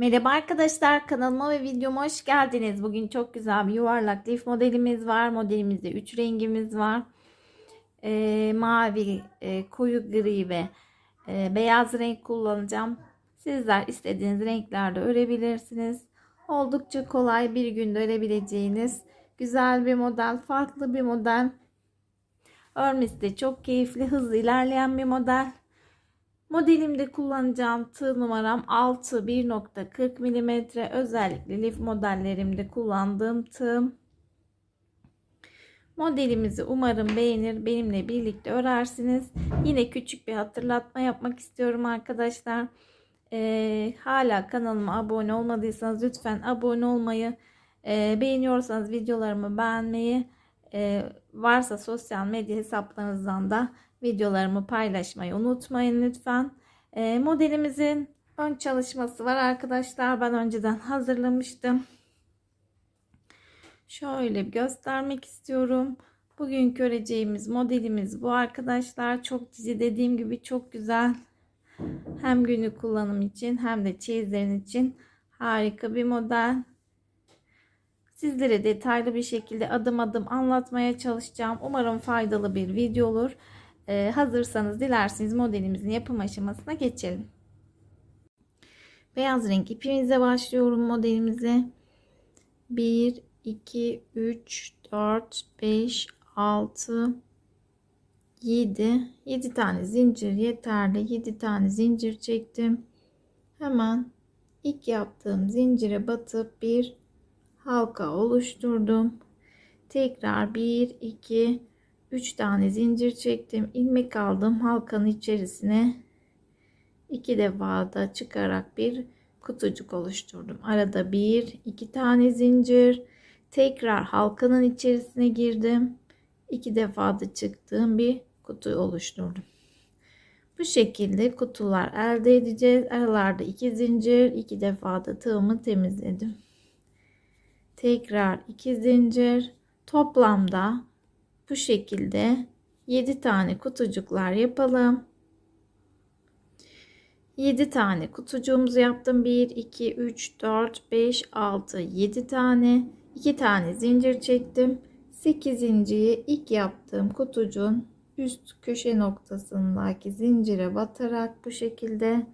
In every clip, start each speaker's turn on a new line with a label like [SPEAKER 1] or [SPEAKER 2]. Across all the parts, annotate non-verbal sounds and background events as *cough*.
[SPEAKER 1] Merhaba arkadaşlar kanalıma ve videoma hoş geldiniz. Bugün çok güzel bir yuvarlak lif modelimiz var. Modelimizde 3 rengimiz var. Ee, mavi, e, koyu gri ve e, beyaz renk kullanacağım. Sizler istediğiniz renklerde örebilirsiniz. Oldukça kolay bir günde örebileceğiniz güzel bir model, farklı bir model. Örmesi de çok keyifli, hızlı ilerleyen bir model. Modelimde kullanacağım tığ numaram 6 1.40 mm. Özellikle lif modellerimde kullandığım tığ. Modelimizi umarım beğenir. Benimle birlikte örersiniz. Yine küçük bir hatırlatma yapmak istiyorum arkadaşlar. Ee, hala kanalıma abone olmadıysanız lütfen abone olmayı, e, beğeniyorsanız videolarımı beğenmeyi, e, varsa sosyal medya hesaplarınızdan da videolarımı paylaşmayı unutmayın lütfen. E, modelimizin ön çalışması var arkadaşlar. Ben önceden hazırlamıştım. Şöyle göstermek istiyorum. Bugün öreceğimiz modelimiz bu arkadaşlar. Çok dizi dediğim gibi çok güzel. Hem günlük kullanım için hem de çeyizlerin için harika bir model. Sizlere detaylı bir şekilde adım adım anlatmaya çalışacağım. Umarım faydalı bir video olur. Ee, hazırsanız dilerseniz modelimizin yapım aşamasına geçelim. Beyaz renk ipimize başlıyorum modelimize. 1, 2, 3, 4, 5, 6, 7. 7 tane zincir yeterli. 7 tane zincir çektim. Hemen ilk yaptığım zincire batıp bir halka oluşturdum. Tekrar 1, 2, 3 tane zincir çektim. ilmek aldım. Halkanın içerisine iki defa da çıkarak bir kutucuk oluşturdum. Arada bir, iki tane zincir. Tekrar halkanın içerisine girdim. iki defa da çıktığım bir kutu oluşturdum. Bu şekilde kutular elde edeceğiz. Aralarda iki zincir, iki defa da tığımı temizledim. Tekrar iki zincir. Toplamda bu şekilde 7 tane kutucuklar yapalım. 7 tane kutucuğumuzu yaptım. 1, 2, 3, 4, 5, 6, 7 tane. 2 tane zincir çektim. 8.yi ilk yaptığım kutucuğun üst köşe noktasındaki zincire batarak bu şekilde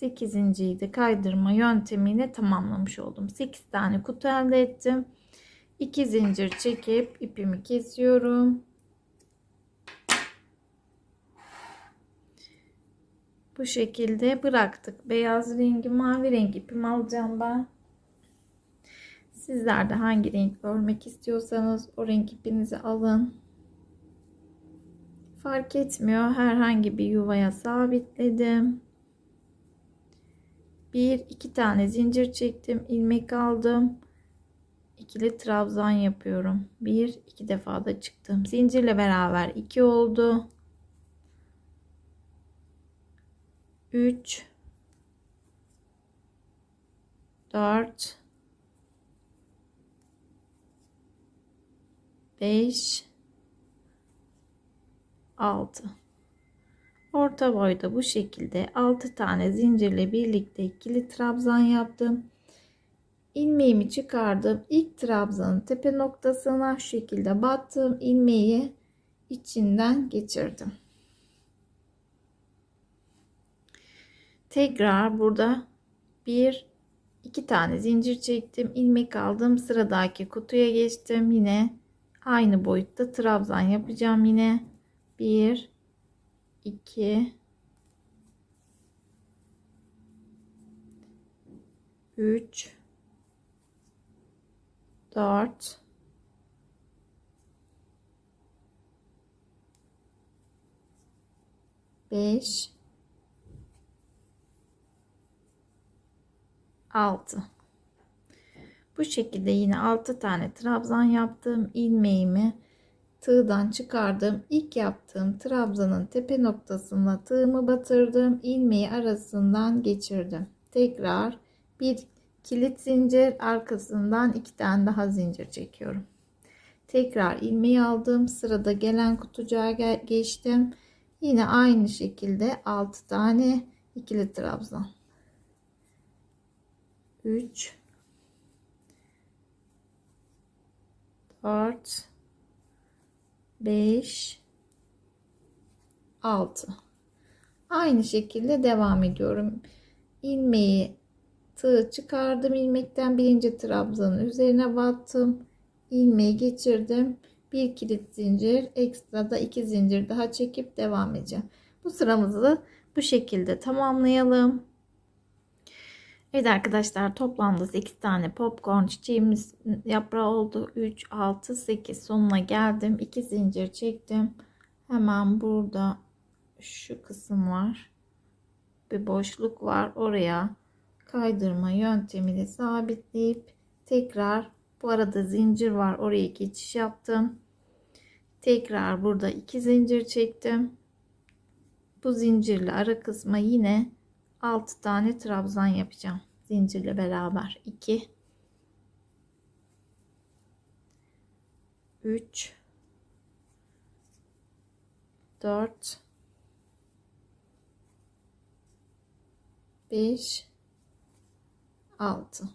[SPEAKER 1] 8.yi de kaydırma yöntemiyle tamamlamış oldum. 8 tane kutu elde ettim. 2 zincir çekip ipimi kesiyorum. Bu şekilde bıraktık. Beyaz rengi, mavi renk ipimi alacağım ben. Sizler de hangi renk örmek istiyorsanız o renk ipinizi alın. Fark etmiyor. Herhangi bir yuvaya sabitledim. Bir, iki tane zincir çektim. ilmek aldım ikili trabzan yapıyorum. Bir, iki defa da çıktım. Zincirle beraber iki oldu. Üç, dört, beş, altı. Orta boyda bu şekilde 6 tane zincirle birlikte ikili trabzan yaptım ilmeğimi çıkardım. İlk trabzanın tepe noktasına şu şekilde battım. ilmeği içinden geçirdim. Tekrar burada bir iki tane zincir çektim. ilmek aldım. Sıradaki kutuya geçtim. Yine aynı boyutta trabzan yapacağım. Yine bir iki. Üç. 4 5 6 bu şekilde yine 6 tane trabzan yaptım. İlmeğimi tığdan çıkardım ilk yaptığım trabzanın tepe noktasına tığımı batırdım ilmeği arasından geçirdim tekrar bir kilit zincir arkasından iki tane daha zincir çekiyorum. Tekrar ilmeği aldım. Sırada gelen kutucuğa geçtim. Yine aynı şekilde 6 tane ikili trabzan. 3 4 5 6 aynı şekilde devam ediyorum. İlmeği tığ çıkardım. İlmekten birinci trabzanın üzerine battım. İlmeği geçirdim. Bir kilit zincir ekstra da iki zincir daha çekip devam edeceğim. Bu sıramızı bu şekilde tamamlayalım Evet arkadaşlar toplamda 8 tane popcorn çiçeğimiz yaprağı oldu. 3, 6, 8 sonuna geldim. 2 zincir çektim. Hemen burada şu kısım var. Bir boşluk var. Oraya kaydırma yöntemiyle sabitleyip tekrar bu arada zincir var. Oraya geçiş yaptım. Tekrar burada 2 zincir çektim. Bu zincirle ara kısma yine 6 tane trabzan yapacağım. Zincirle beraber 2 3 4 5 6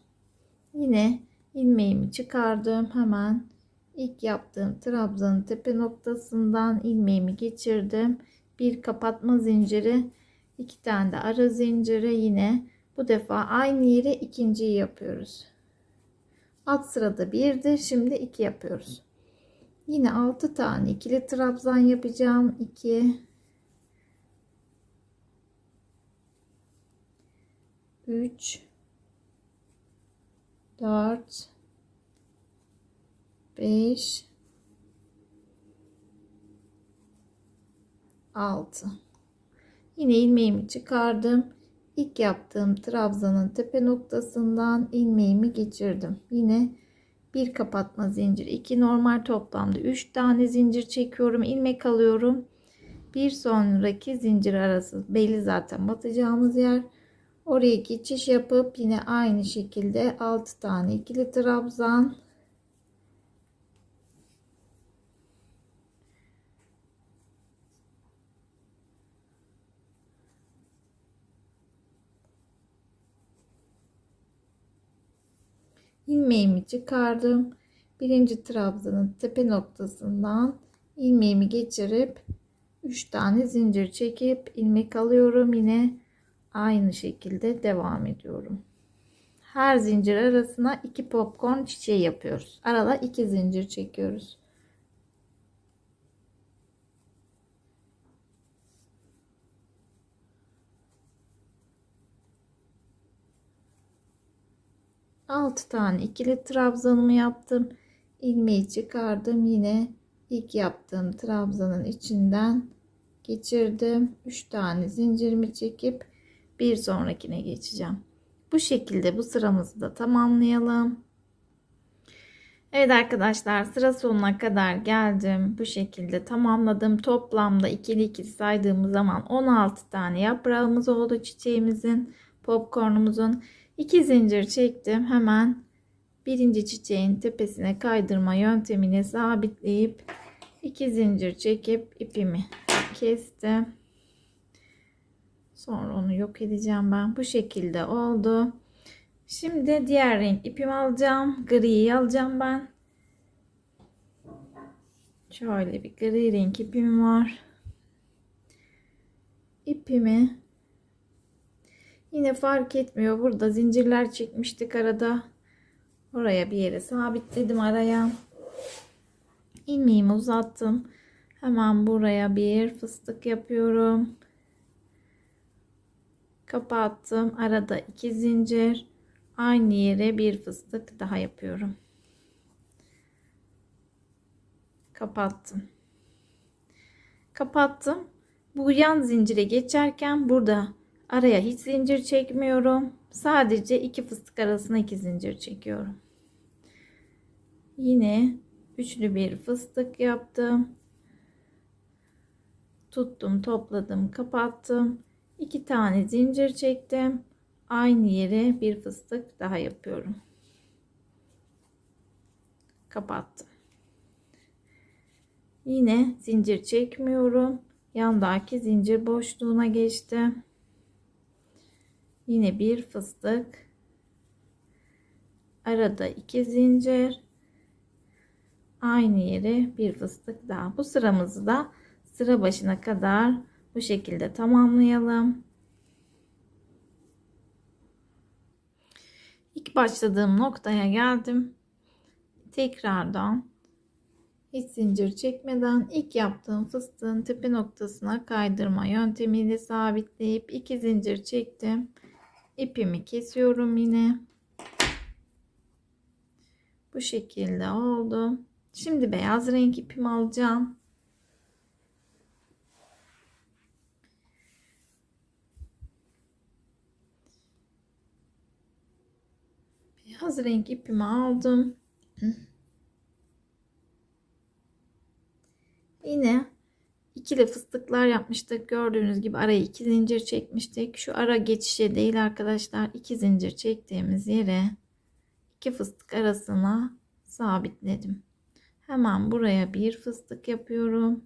[SPEAKER 1] Yine ilmeğimi çıkardım. Hemen ilk yaptığım trabzanın tepe noktasından ilmeğimi geçirdim. Bir kapatma zinciri iki tane de ara zincire yine bu defa aynı yere ikinciyi yapıyoruz. Alt sırada birdi. Şimdi iki yapıyoruz. Yine 6 tane ikili trabzan yapacağım. 2 3 4 5 6 Yine ilmeğimi çıkardım. İlk yaptığım trabzanın tepe noktasından ilmeğimi geçirdim. Yine bir kapatma zincir, iki normal toplamda 3 tane zincir çekiyorum, ilmek alıyorum. Bir sonraki zincir arası belli zaten batacağımız yer. Oraya geçiş yapıp yine aynı şekilde 6 tane ikili trabzan ilmeğimi çıkardım. Birinci trabzanın tepe noktasından ilmeğimi geçirip 3 tane zincir çekip ilmek alıyorum. Yine aynı şekilde devam ediyorum. Her zincir arasına 2 popcorn çiçeği yapıyoruz. Arada 2 zincir çekiyoruz. Altı tane ikili trabzanımı yaptım. ilmeği çıkardım. Yine ilk yaptığım trabzanın içinden geçirdim. 3 tane zincirimi çekip bir sonrakine geçeceğim. Bu şekilde bu sıramızı da tamamlayalım. Evet arkadaşlar sıra sonuna kadar geldim. Bu şekilde tamamladım. Toplamda ikili ikili saydığımız zaman 16 tane yaprağımız oldu çiçeğimizin, popcornumuzun. 2 zincir çektim. Hemen birinci çiçeğin tepesine kaydırma yöntemini sabitleyip 2 zincir çekip ipimi kestim. Sonra onu yok edeceğim ben. Bu şekilde oldu. Şimdi diğer renk ipimi alacağım. Griyi alacağım ben. Şöyle bir gri renk ipim var. İpimi yine fark etmiyor. Burada zincirler çekmiştik arada. Oraya bir yere sabitledim araya. İlmeğimi uzattım. Hemen buraya bir fıstık yapıyorum. Kapattım. Arada iki zincir. Aynı yere bir fıstık daha yapıyorum. Kapattım. Kapattım. Bu yan zincire geçerken burada araya hiç zincir çekmiyorum. Sadece iki fıstık arasına iki zincir çekiyorum. Yine üçlü bir fıstık yaptım. Tuttum, topladım, kapattım. İki tane zincir çektim. Aynı yere bir fıstık daha yapıyorum. Kapattım. Yine zincir çekmiyorum. Yandaki zincir boşluğuna geçtim. Yine bir fıstık. arada iki zincir. Aynı yere bir fıstık daha. Bu sıramızı da sıra başına kadar bu şekilde tamamlayalım. İlk başladığım noktaya geldim. Tekrardan hiç zincir çekmeden ilk yaptığım fıstığın tepe noktasına kaydırma yöntemiyle sabitleyip iki zincir çektim ipimi kesiyorum yine. Bu şekilde oldu. Şimdi beyaz renk ipimi alacağım. Beyaz renk ipimi aldım. Yine ikili fıstıklar yapmıştık. Gördüğünüz gibi araya iki zincir çekmiştik. Şu ara geçişe değil arkadaşlar. iki zincir çektiğimiz yere iki fıstık arasına sabitledim. Hemen buraya bir fıstık yapıyorum.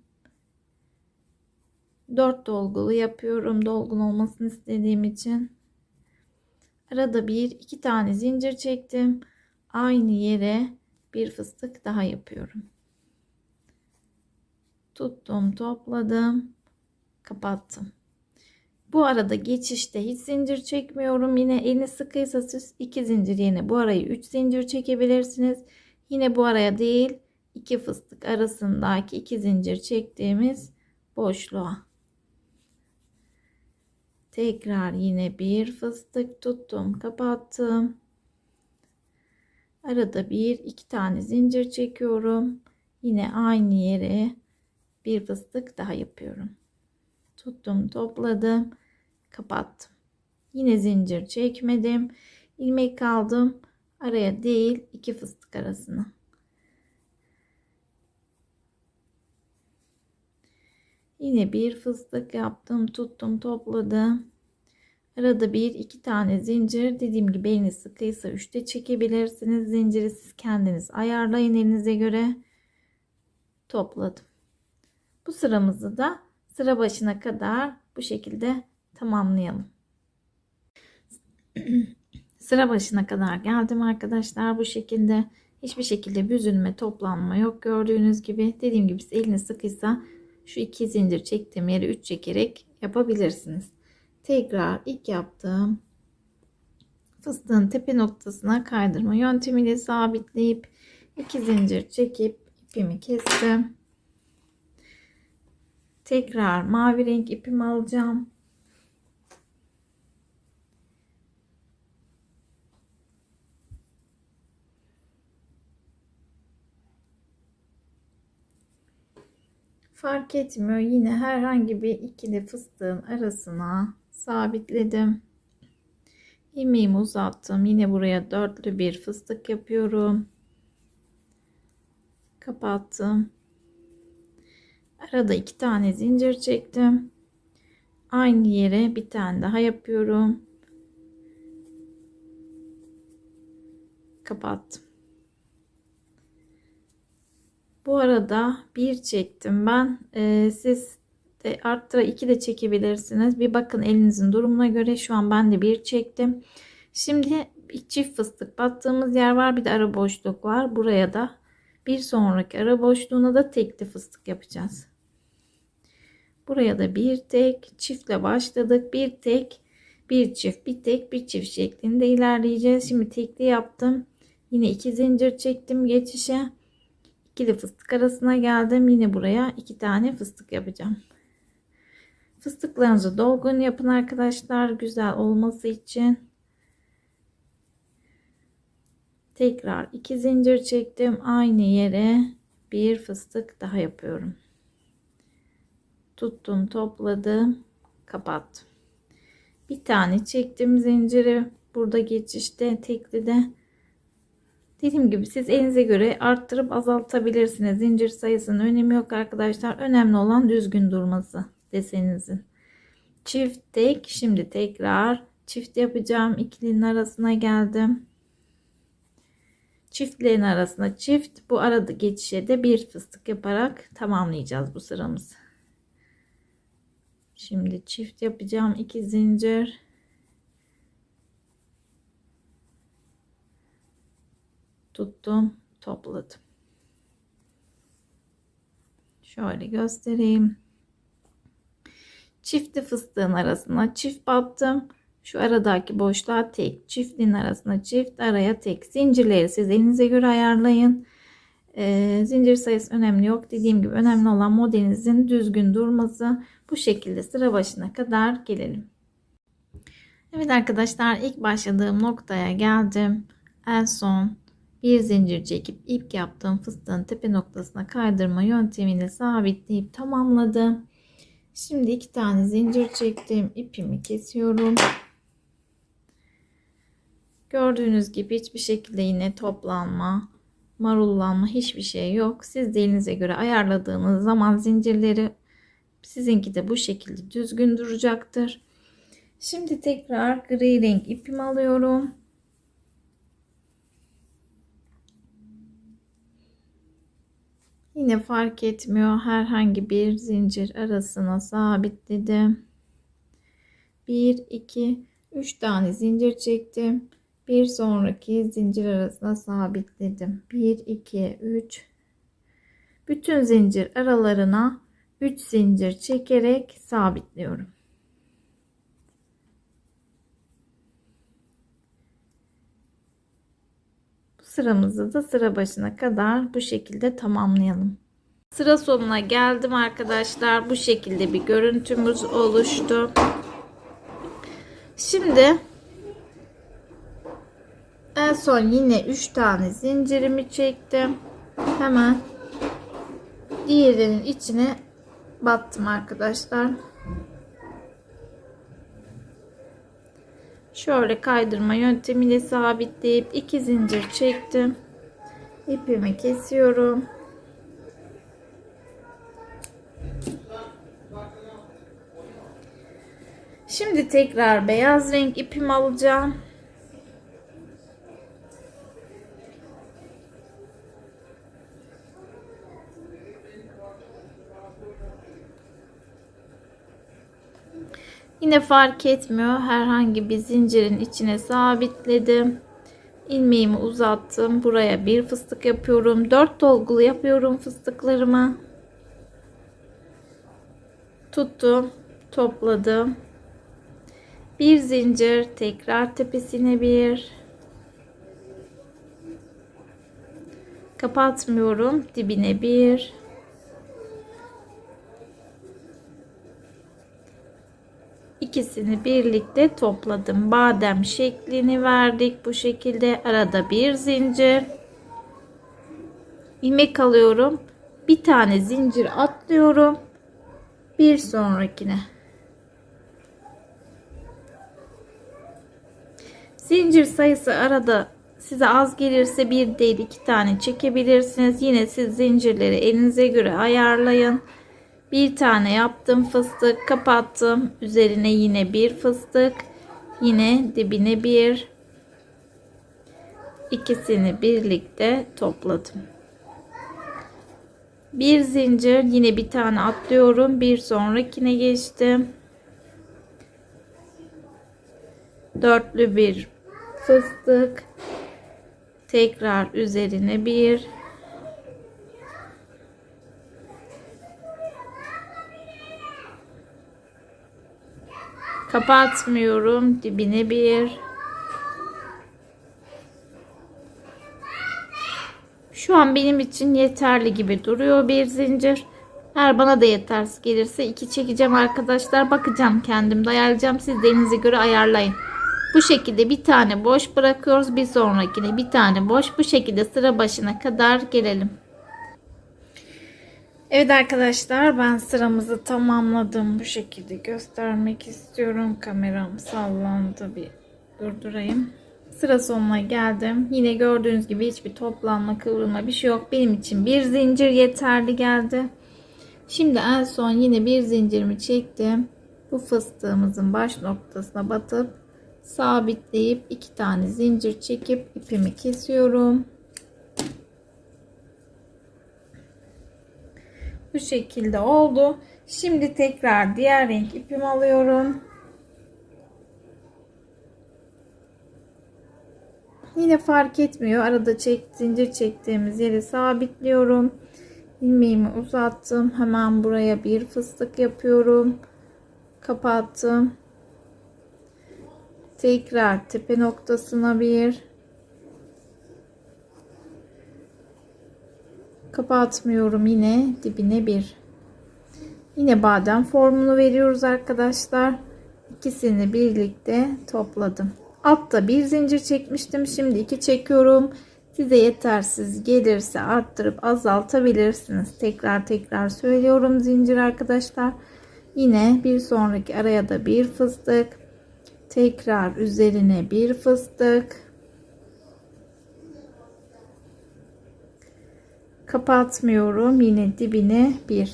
[SPEAKER 1] Dört dolgulu yapıyorum. Dolgun olmasını istediğim için. Arada bir iki tane zincir çektim. Aynı yere bir fıstık daha yapıyorum tuttum topladım kapattım. Bu arada geçişte hiç zincir çekmiyorum. Yine elini sıkıysa siz iki zincir yine bu arayı 3 zincir çekebilirsiniz. Yine bu araya değil iki fıstık arasındaki iki zincir çektiğimiz boşluğa. Tekrar yine bir fıstık tuttum kapattım. Arada bir iki tane zincir çekiyorum. Yine aynı yere bir fıstık daha yapıyorum. Tuttum, topladım, kapattım. Yine zincir çekmedim. ilmek kaldım. Araya değil iki fıstık arasına. Yine bir fıstık yaptım, tuttum, topladım. Arada bir iki tane zincir dediğim gibi eliniz sıkıysa üçte çekebilirsiniz. Zinciri siz kendiniz ayarlayın elinize göre. Topladım. Bu sıramızı da sıra başına kadar bu şekilde tamamlayalım. *clears throat* sıra başına kadar geldim arkadaşlar bu şekilde. Hiçbir şekilde büzülme, toplanma yok gördüğünüz gibi. Dediğim gibi eliniz sıkıysa şu iki zincir çektiğim yeri 3 çekerek yapabilirsiniz. Tekrar ilk yaptığım fıstığın tepe noktasına kaydırma yöntemiyle sabitleyip iki zincir çekip ipimi kestim. Tekrar mavi renk ipimi alacağım. Fark etmiyor. Yine herhangi bir ikili fıstığın arasına sabitledim. İlmeğimi uzattım. Yine buraya dörtlü bir fıstık yapıyorum. Kapattım. Arada iki tane zincir çektim. Aynı yere bir tane daha yapıyorum. Kapattım. Bu arada bir çektim ben. Ee, siz de arttıra iki de çekebilirsiniz. Bir bakın elinizin durumuna göre. Şu an ben de bir çektim. Şimdi bir çift fıstık battığımız yer var. Bir de ara boşluk var. Buraya da bir sonraki ara boşluğuna da tekli fıstık yapacağız. Buraya da bir tek çiftle başladık. Bir tek bir çift bir tek bir çift şeklinde ilerleyeceğiz. Şimdi tekli yaptım. Yine iki zincir çektim geçişe. İkili fıstık arasına geldim. Yine buraya iki tane fıstık yapacağım. Fıstıklarınızı dolgun yapın arkadaşlar. Güzel olması için. Tekrar iki zincir çektim. Aynı yere bir fıstık daha yapıyorum. Tuttum topladım kapattım. Bir tane çektim zinciri. Burada geçişte tekli de dediğim gibi siz elinize göre arttırıp azaltabilirsiniz. Zincir sayısının önemi yok arkadaşlar. Önemli olan düzgün durması desenizin. Çift tek. Şimdi tekrar çift yapacağım. İkilinin arasına geldim çiftlerin arasına çift bu arada geçişe de bir fıstık yaparak tamamlayacağız bu sıramızı Şimdi çift yapacağım. iki zincir. tuttum topladım şöyle göstereyim çifti fıstığın arasına çift battım şu aradaki boşluğa tek çiftin arasına çift araya tek. Zincirleri siz elinize göre ayarlayın. Ee, zincir sayısı önemli yok. Dediğim gibi önemli olan modelinizin düzgün durması. Bu şekilde sıra başına kadar gelelim. Evet arkadaşlar ilk başladığım noktaya geldim. En son bir zincir çekip ip yaptığım fıstığın tepe noktasına kaydırma yöntemiyle sabitleyip tamamladım. Şimdi iki tane zincir çektim. İpimi kesiyorum gördüğünüz gibi hiçbir şekilde yine toplanma marullanma hiçbir şey yok. Siz de elinize göre ayarladığınız zaman zincirleri sizinki de bu şekilde düzgün duracaktır. Şimdi tekrar gri renk ipimi alıyorum. Yine fark etmiyor. Herhangi bir zincir arasına sabitledim. 1 2 3 tane zincir çektim bir sonraki zincir arasına sabitledim. 1 2 3 bütün zincir aralarına 3 zincir çekerek sabitliyorum. Bu sıramızı da sıra başına kadar bu şekilde tamamlayalım. Sıra sonuna geldim arkadaşlar. Bu şekilde bir görüntümüz oluştu. Şimdi en son yine 3 tane zincirimi çektim. Hemen diğerinin içine battım arkadaşlar. Şöyle kaydırma yöntemiyle sabitleyip 2 zincir çektim. İpimi kesiyorum. Şimdi tekrar beyaz renk ipimi alacağım. Yine fark etmiyor. Herhangi bir zincirin içine sabitledim. ilmeğimi uzattım. Buraya bir fıstık yapıyorum. 4 dolgulu yapıyorum fıstıklarımı. Tuttum. Topladım. Bir zincir. Tekrar tepesine bir. Kapatmıyorum. Dibine bir. İkisini birlikte topladım. Badem şeklini verdik. Bu şekilde arada bir zincir. ilmek alıyorum. Bir tane zincir atlıyorum. Bir sonrakine. Zincir sayısı arada size az gelirse bir değil iki tane çekebilirsiniz. Yine siz zincirleri elinize göre ayarlayın bir tane yaptım fıstık kapattım. Üzerine yine bir fıstık yine dibine bir. İkisini birlikte topladım. Bir zincir yine bir tane atlıyorum. Bir sonrakine geçtim. Dörtlü bir fıstık. Tekrar üzerine bir Kapatmıyorum. Dibine bir. Şu an benim için yeterli gibi duruyor bir zincir. Eğer bana da yetersiz gelirse iki çekeceğim arkadaşlar. Bakacağım kendim ayarlayacağım. Siz de göre ayarlayın. Bu şekilde bir tane boş bırakıyoruz. Bir sonrakine bir tane boş. Bu şekilde sıra başına kadar gelelim. Evet arkadaşlar ben sıramızı tamamladım. Bu şekilde göstermek istiyorum. Kameram sallandı. Bir durdurayım. Sıra sonuna geldim. Yine gördüğünüz gibi hiçbir toplanma kıvrılma bir şey yok. Benim için bir zincir yeterli geldi. Şimdi en son yine bir zincirimi çektim. Bu fıstığımızın baş noktasına batıp sabitleyip iki tane zincir çekip ipimi kesiyorum. Bu şekilde oldu. Şimdi tekrar diğer renk ipimi alıyorum. Yine fark etmiyor. Arada çek, zincir çektiğimiz yere sabitliyorum. ilmeğimi uzattım. Hemen buraya bir fıstık yapıyorum. Kapattım. Tekrar tepe noktasına bir kapatmıyorum. Yine dibine bir. Yine badem formunu veriyoruz arkadaşlar. İkisini birlikte topladım. Altta bir zincir çekmiştim. Şimdi iki çekiyorum. Size yetersiz gelirse arttırıp azaltabilirsiniz. Tekrar tekrar söylüyorum zincir arkadaşlar. Yine bir sonraki araya da bir fıstık. Tekrar üzerine bir fıstık kapatmıyorum. Yine dibine bir.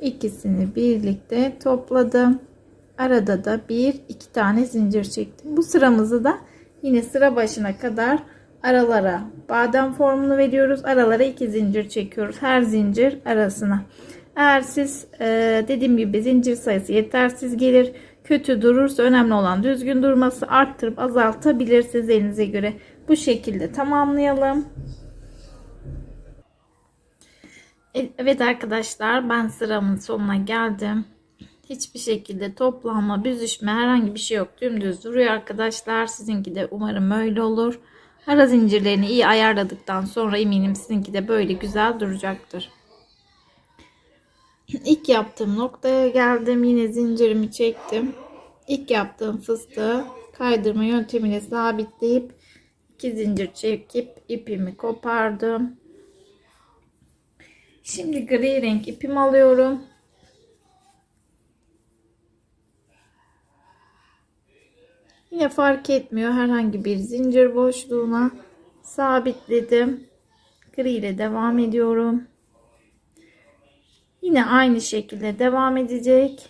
[SPEAKER 1] İkisini birlikte topladım. Arada da bir iki tane zincir çektim. Bu sıramızı da yine sıra başına kadar aralara badem formunu veriyoruz. Aralara iki zincir çekiyoruz. Her zincir arasına. Eğer siz dediğim gibi zincir sayısı yetersiz gelir kötü durursa önemli olan düzgün durması arttırıp azaltabilirsiniz elinize göre. Bu şekilde tamamlayalım. E, evet arkadaşlar ben sıramın sonuna geldim. Hiçbir şekilde toplanma büzüşme herhangi bir şey yok. Dümdüz duruyor arkadaşlar. Sizinki de umarım öyle olur. Ara zincirlerini iyi ayarladıktan sonra eminim sizinki de böyle güzel duracaktır İlk yaptığım noktaya geldim. Yine zincirimi çektim. İlk yaptığım fıstığı kaydırma yöntemiyle sabitleyip iki zincir çekip ipimi kopardım. Şimdi gri renk ipimi alıyorum. Yine fark etmiyor herhangi bir zincir boşluğuna sabitledim. Gri ile devam ediyorum. Yine aynı şekilde devam edecek.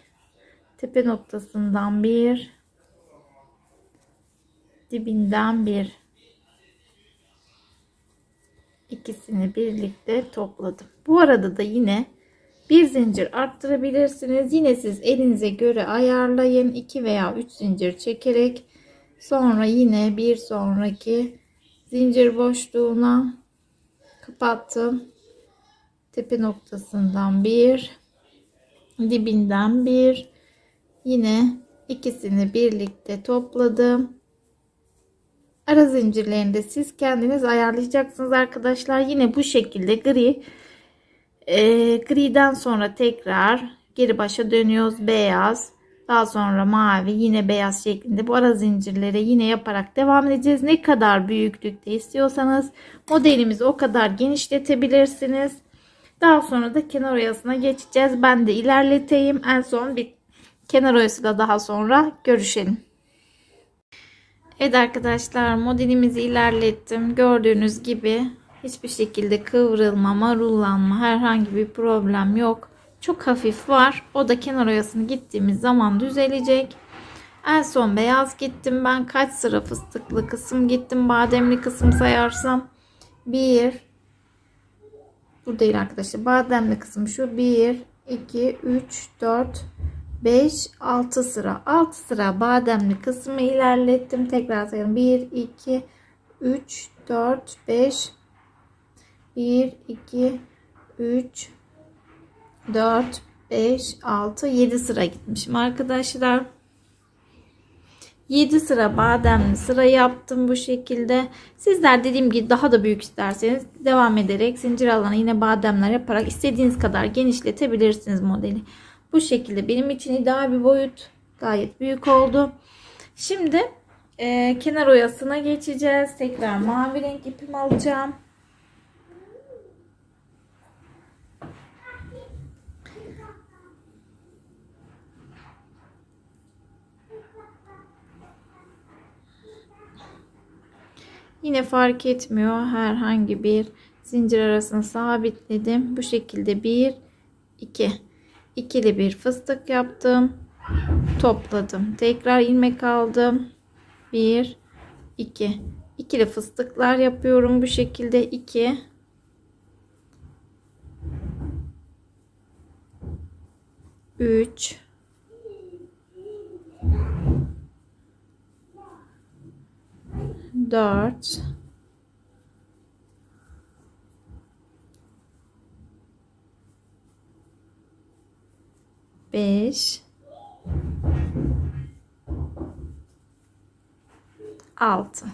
[SPEAKER 1] Tepe noktasından bir. Dibinden bir. ikisini birlikte topladım. Bu arada da yine bir zincir arttırabilirsiniz. Yine siz elinize göre ayarlayın. 2 veya 3 zincir çekerek sonra yine bir sonraki zincir boşluğuna kapattım tepe noktasından bir dibinden bir. Yine ikisini birlikte topladım. Ara zincirlerini de siz kendiniz ayarlayacaksınız arkadaşlar. Yine bu şekilde gri e, griden sonra tekrar geri başa dönüyoruz. Beyaz daha sonra mavi yine beyaz şeklinde bu ara zincirlere yine yaparak devam edeceğiz. Ne kadar büyüklükte istiyorsanız modelimizi o kadar genişletebilirsiniz daha sonra da kenar oyasına geçeceğiz. Ben de ilerleteyim. En son bir kenar oyasıyla daha sonra görüşelim. Evet arkadaşlar modelimizi ilerlettim. Gördüğünüz gibi hiçbir şekilde kıvrılma, marullanma herhangi bir problem yok. Çok hafif var. O da kenar oyasını gittiğimiz zaman düzelecek. En son beyaz gittim. Ben kaç sıra fıstıklı kısım gittim. Bademli kısım sayarsam 1 bu değil arkadaşlar. Bademli kısım şu 1, 2, 3, 4, 5, 6 sıra. 6 sıra bademli kısmı ilerlettim. Tekrar sayalım. 1, 2, 3, 4, 5, 1, 2, 3, 4, 5, 6, 7 sıra gitmişim arkadaşlar. 7 sıra bademli sıra yaptım bu şekilde. Sizler dediğim gibi daha da büyük isterseniz devam ederek zincir alanı yine bademler yaparak istediğiniz kadar genişletebilirsiniz modeli. Bu şekilde benim için ideal bir boyut. Gayet büyük oldu. Şimdi e, kenar oyasına geçeceğiz. Tekrar mavi renk ipimi alacağım. Yine fark etmiyor. Herhangi bir zincir arasını sabitledim. Bu şekilde bir, iki, ikili bir fıstık yaptım. Topladım. Tekrar ilmek aldım. Bir, iki, ikili fıstıklar yapıyorum. Bu şekilde iki, 3 4 5 6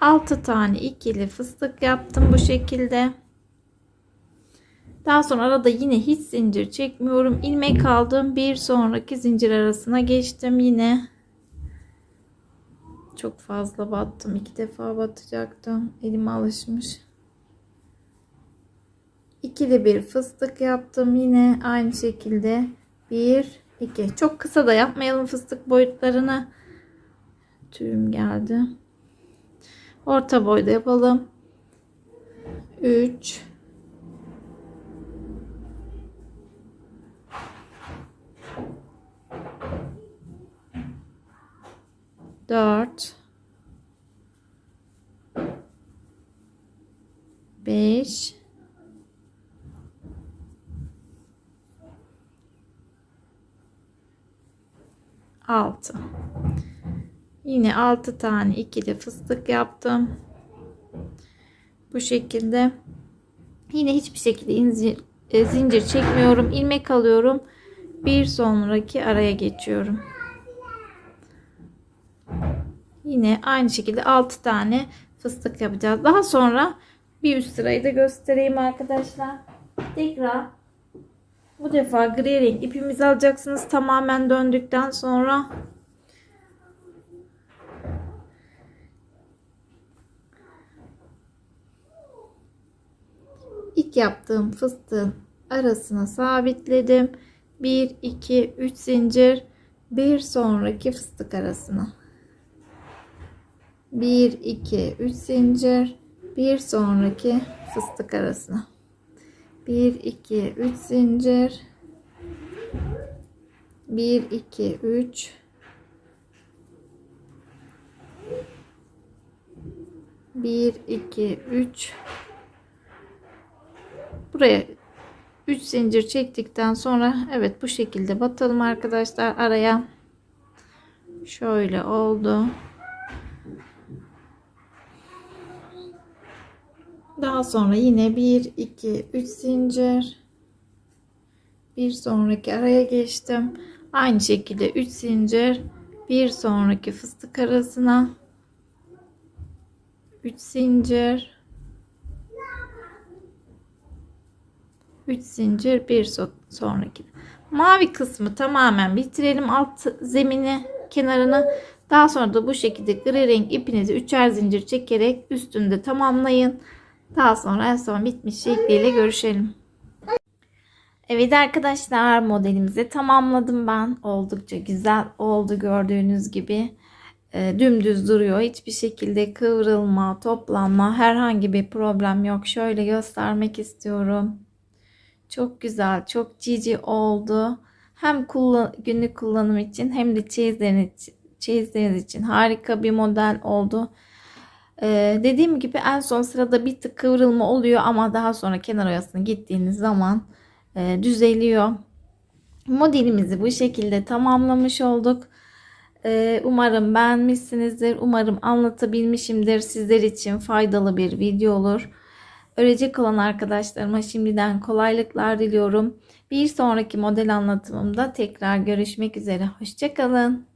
[SPEAKER 1] 6 tane ikili fıstık yaptım bu şekilde. Daha sonra arada yine hiç zincir çekmiyorum. ilmek aldım. Bir sonraki zincir arasına geçtim yine. Çok fazla battım. iki defa batacaktım. Elime alışmış. İkili bir fıstık yaptım. Yine aynı şekilde. Bir, iki. Çok kısa da yapmayalım fıstık boyutlarını. Tüyüm geldi. Orta boyda yapalım. 3 4 5 6 Yine 6 tane ikili fıstık yaptım. Bu şekilde. Yine hiçbir şekilde e, zincir çekmiyorum. ilmek alıyorum. Bir sonraki araya geçiyorum. Yine aynı şekilde 6 tane fıstık yapacağız. Daha sonra bir üst sırayı da göstereyim arkadaşlar. Tekrar bu defa gri renk ipimizi alacaksınız. Tamamen döndükten sonra ilk yaptığım fıstığın arasına sabitledim. 1 2 3 zincir bir sonraki fıstık arasına 1 2 3 zincir. Bir sonraki fıstık arasına. 1 2 3 zincir. 1 2 3 1 2 3 buraya 3 zincir çektikten sonra evet bu şekilde batalım arkadaşlar. Araya şöyle oldu daha sonra yine 1 2 3 zincir. Bir sonraki araya geçtim. Aynı şekilde 3 zincir. Bir sonraki fıstık arasına. 3 zincir. 3 zincir bir sonraki. Mavi kısmı tamamen bitirelim. Alt zemini kenarını. Daha sonra da bu şekilde gri renk ipinizi üçer zincir çekerek üstünde tamamlayın daha sonra en son bitmiş şekliyle görüşelim. Evet arkadaşlar modelimizi tamamladım ben. Oldukça güzel oldu gördüğünüz gibi. E, dümdüz duruyor. Hiçbir şekilde kıvrılma toplanma herhangi bir problem yok. Şöyle göstermek istiyorum. Çok güzel, çok cici oldu. Hem kullan günlük kullanım için hem de çeyizleriniz, çeyizleriniz için harika bir model oldu. Ee, dediğim gibi en son sırada bir tık kıvrılma oluyor ama daha sonra kenar oyasına gittiğiniz zaman e, düzeliyor. Modelimizi bu şekilde tamamlamış olduk. Ee, umarım beğenmişsinizdir. Umarım anlatabilmişimdir. Sizler için faydalı bir video olur. Örecek olan arkadaşlarıma şimdiden kolaylıklar diliyorum. Bir sonraki model anlatımımda tekrar görüşmek üzere. Hoşçakalın.